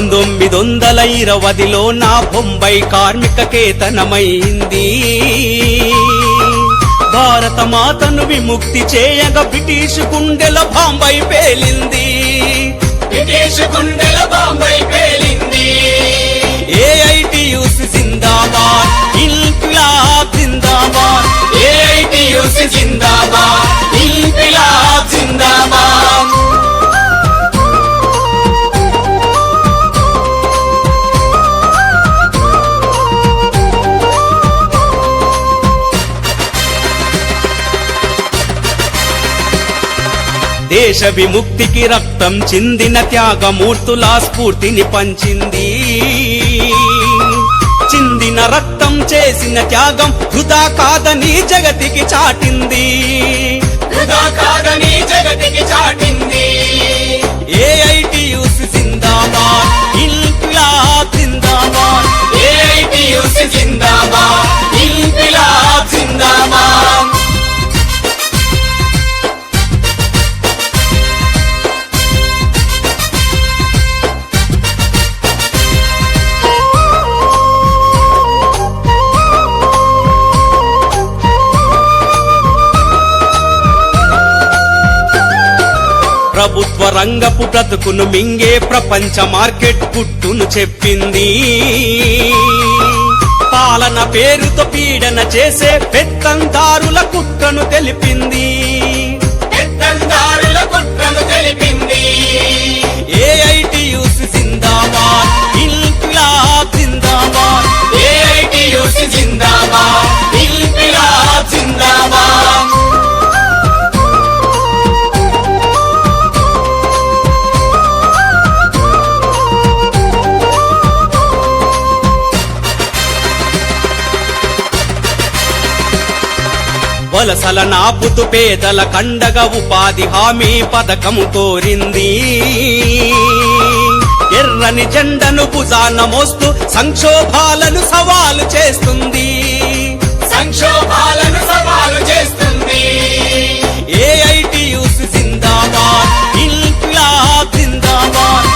పంతొమ్మిది వందల ఇరవదిలో నా బొంబై కార్మిక కేతనమైంది భారత మాతను విముక్తి చేయగా బ్రిటిష్ గుండెల బాంబై పేలింది. దేశ విముక్తికి రక్తం చిందిన త్యాగమూర్తుల స్ఫూర్తిని పంచింది. చిందిన రక్తం చేసిన త్యాగం వృధా కాదని జగతికి చాటింది. వృధా కాదని జగతికి చాటింది. ఏఐటియుసి జిందాబాద్ ఇన్క్లాబ్ జిందాబాద్. ఏఐటియుసి జిందాబాద్. ప్రభుత్వ రంగపు బ్రతుకును మింగే ప్రపంచ మార్కెట్ పుట్టును చెప్పింది. పాలన పేరుతో పీడన చేసే పెత్తందారుల కుట్రను తెలిపింది. వలసల నాపుతు పేదల కండగ ఉపాధి హామీ పథకము కోరింది. ఎర్రని జెండను భుజాన మోస్తూ సంక్షోభాలను సవాలు చేస్తుంది. సంక్షోభాలను సవాలు చేస్తుంది. ఏఐటియుసి జిందాబాద్ జిందాబాద్. జిందాబాద్.